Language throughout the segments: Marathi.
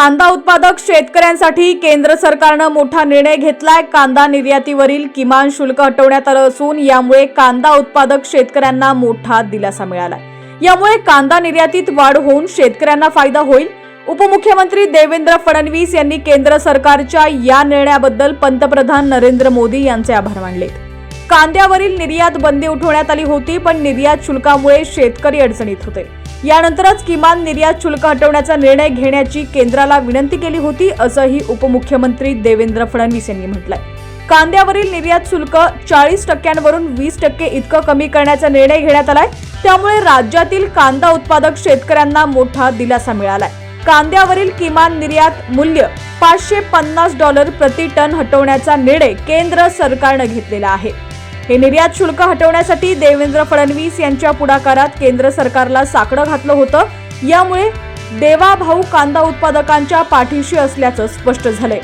कांदा उत्पादक शेतकऱ्यांसाठी केंद्र सरकारनं मोठा निर्णय घेतलाय. कांदा निर्यातीवरील किमान शुल्क हटवण्यात आलं असून यामुळे कांदा उत्पादक शेतकऱ्यांना मोठा दिलासा मिळालाय. यामुळे कांदा निर्यातीत वाढ होऊन शेतकऱ्यांना फायदा होईल. उपमुख्यमंत्री देवेंद्र फडणवीस यांनी केंद्र सरकारच्या या निर्णयाबद्दल पंतप्रधान नरेंद्र मोदी यांचे आभार मानले कांद्यावरील निर्यात बंदी उठवण्यात आली होती पण निर्यात शुल्कामुळे शेतकरी अडचणीत होते. यानंतरच किमान निर्यात शुल्क हटवण्याचा निर्णय घेण्याची केंद्राला विनंती केली होती असंही उपमुख्यमंत्री देवेंद्र फडणवीस यांनी म्हटलंय. कांद्यावरील निर्यात शुल्क चाळीस टक्क्यांवरून वीस टक्के इतकं कमी करण्याचा निर्णय घेण्यात आलाय. त्यामुळे राज्यातील कांदा उत्पादक शेतकऱ्यांना मोठा दिलासा मिळालाय. कांद्यावरील किमान निर्यात मूल्य पाचशे पन्नास डॉलर प्रति टन हटवण्याचा निर्णय केंद्र सरकारनं घेतलेला आहे. हे निर्यात शुल्क हटवण्यासाठी देवेंद्र फडणवीस यांच्या पुढाकारात केंद्र सरकारला साकडं घातलं होतं. यामुळे देवाभाऊ कांदा उत्पादकांच्या पाठीशी असल्याचं स्पष्ट झालंय.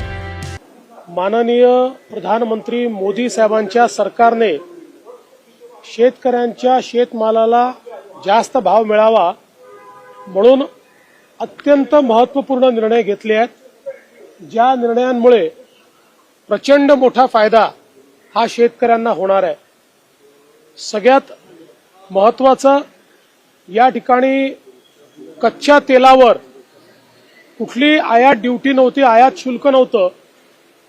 माननीय प्रधानमंत्री मोदी साहेबांच्या सरकारने शेतकऱ्यांच्या शेतमालाला जास्त भाव मिळावा म्हणून अत्यंत महत्त्वपूर्ण निर्णय घेतले आहेत. ज्या निर्णयांमुळे प्रचंड मोठा फायदा हा शेतकऱ्यांना होणार आहे. सगळ्यात महत्त्वाचं या ठिकाणी कच्च्या तेलावर कुठली आयात ड्युटी नव्हती आयात शुल्क नव्हतं.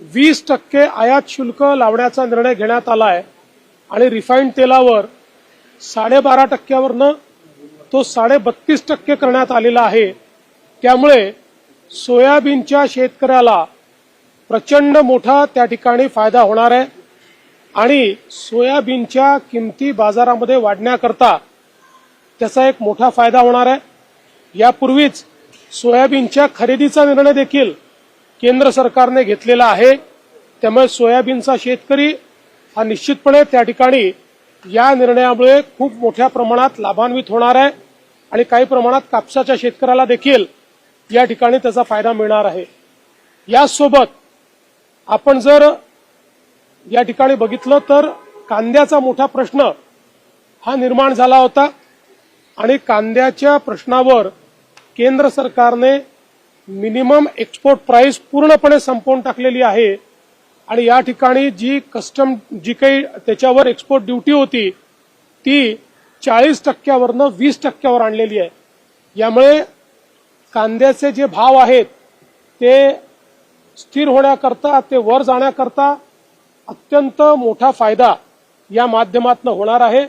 वीस टक्के आयात शुल्क लावण्याचा निर्णय घेण्यात आला आहे आणि रिफाईंड तेलावर साडेबारा टक्क्यावरनं तो साडे बत्तीस टक्के करण्यात आलेला आहे. त्यामुळे सोयाबीनच्या शेतकऱ्याला प्रचंड मोठा त्या ठिकाणी फायदा होणार आहे. आणि सोयाबीनच्या किमती बाजारामध्ये वाढण्याकरता त्याचा एक मोठा फायदा होणार आहे. यापूर्वीच सोयाबीनच्या खरेदीचा निर्णय देखील केंद्र सरकारने घेतलेला आहे. त्यामुळे सोयाबीनचा शेतकरी हा निश्चितपणे त्या ठिकाणी या निर्णयामुळे खूप मोठ्या प्रमाणात लाभान्वित होणार आहे आणि काही प्रमाणात कापसाच्या शेतकऱ्याला देखील या ठिकाणी त्याचा फायदा मिळणार आहे. यासोबत आपण जर या ठिकाणी बघितलं तर कांद्याचा मोठा प्रश्न हा निर्माण झाला होता. आणि कांद्याच्या प्रश्नावर केंद्र सरकारने मिनिमम एक्सपोर्ट प्राइस पूर्णपणे संपवून टाकलेली आहे. आणि या ठिकाणी जी कस्टम जी काही त्याच्यावर एक्सपोर्ट ड्युटी होती ती चाळीस टक्क्यावरनं वीस टक्क्यावर आणलेली आहे. यामुळे कांद्याचे जे भाव आहेत ते स्थिर होण्याकरता ते वर जाण्याकरता अत्यंत मोठा फायदा या माध्यमातून होणार आहे.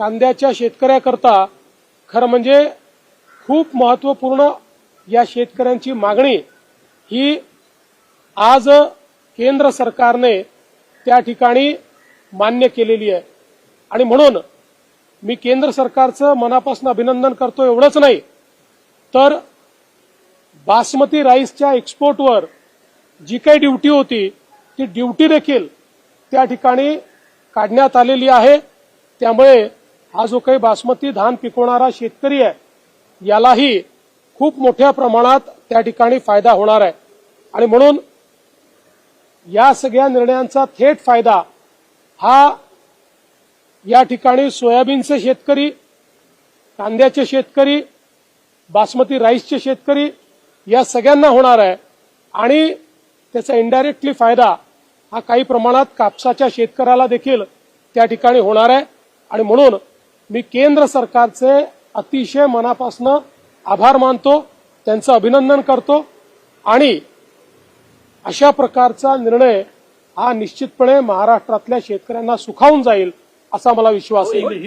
कांद्याच्या शेतकऱ्याकरता खरं म्हणजे खूप महत्त्वपूर्ण या शेतकऱ्यांची मागणी ही आज केंद्र सरकारने त्या ठिकाणी मान्य केलेली आहे. आणि म्हणून मी केंद्र सरकारचं मनापासून अभिनंदन करतो. एवढंच नाही तर बासमती राईसच्या एक्सपोर्टवर जी काही ड्युटी होती ती ड्युटी देखील त्या ठिकाणी काढण्यात आलेली आहे. त्यामुळे हा जो काही बासमती धान पिकवणारा शेतकरी आहे यालाही खूप मोठ्या प्रमाणात त्या ठिकाणी फायदा होणार आहे. आणि म्हणून या सगळ्या निर्णयांचा थेट फायदा हा या ठिकाणी सोयाबीनचे शेतकरी कांद्याचे शेतकरी बासमती राईसचे शेतकरी या सगळ्यांना होणार आहे. आणि त्याचा इनडायरेक्टली फायदा हा काही प्रमाणात कापसाच्या शेतकऱ्याला देखील त्या ठिकाणी होणार आहे. आणि म्हणून मी केंद्र सरकारचे अतिशय मनापासनं आभार मानतो त्यांचं अभिनंदन करतो आणि अशा प्रकारचा निर्णय हा निश्चितपणे महाराष्ट्रातल्या शेतकऱ्यांना सुखावून जाईल असा मला विश्वास आहे.